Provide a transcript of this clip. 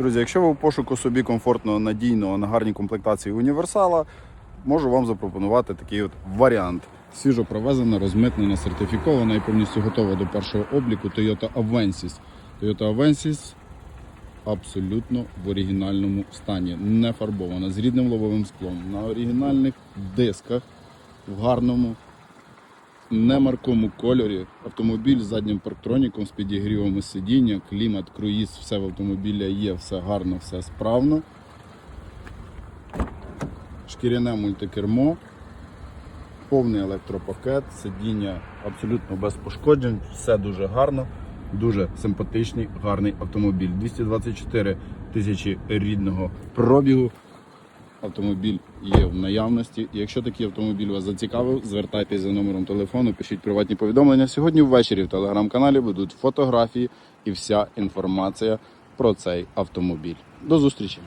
Друзі, якщо ви у пошуку собі комфортного, надійного на гарній комплектації універсала, можу вам запропонувати такий от варіант. Свіжо провезена, розмитнена, сертифікована і повністю готова до першого обліку Toyota Avensis. Toyota Avensis абсолютно в оригінальному стані, не фарбована, з рідним лобовим склом, на оригінальних дисках, в гарному, немаркому кольорі. Автомобіль з заднім парктроніком, з підігрівами сидіння, клімат, круїз, все в автомобіля є, все гарно, все справно. Шкіряне мультикермо, повний електропакет, сидіння абсолютно без пошкоджень, все дуже гарно, дуже симпатичний, гарний автомобіль. 224 тисячі рідного пробігу. Автомобіль є в наявності. Якщо такий автомобіль вас зацікавив, звертайтеся за номером телефону, пишіть приватні повідомлення. Сьогодні ввечері в телеграм-каналі будуть фотографії і вся інформація про цей автомобіль. До зустрічі!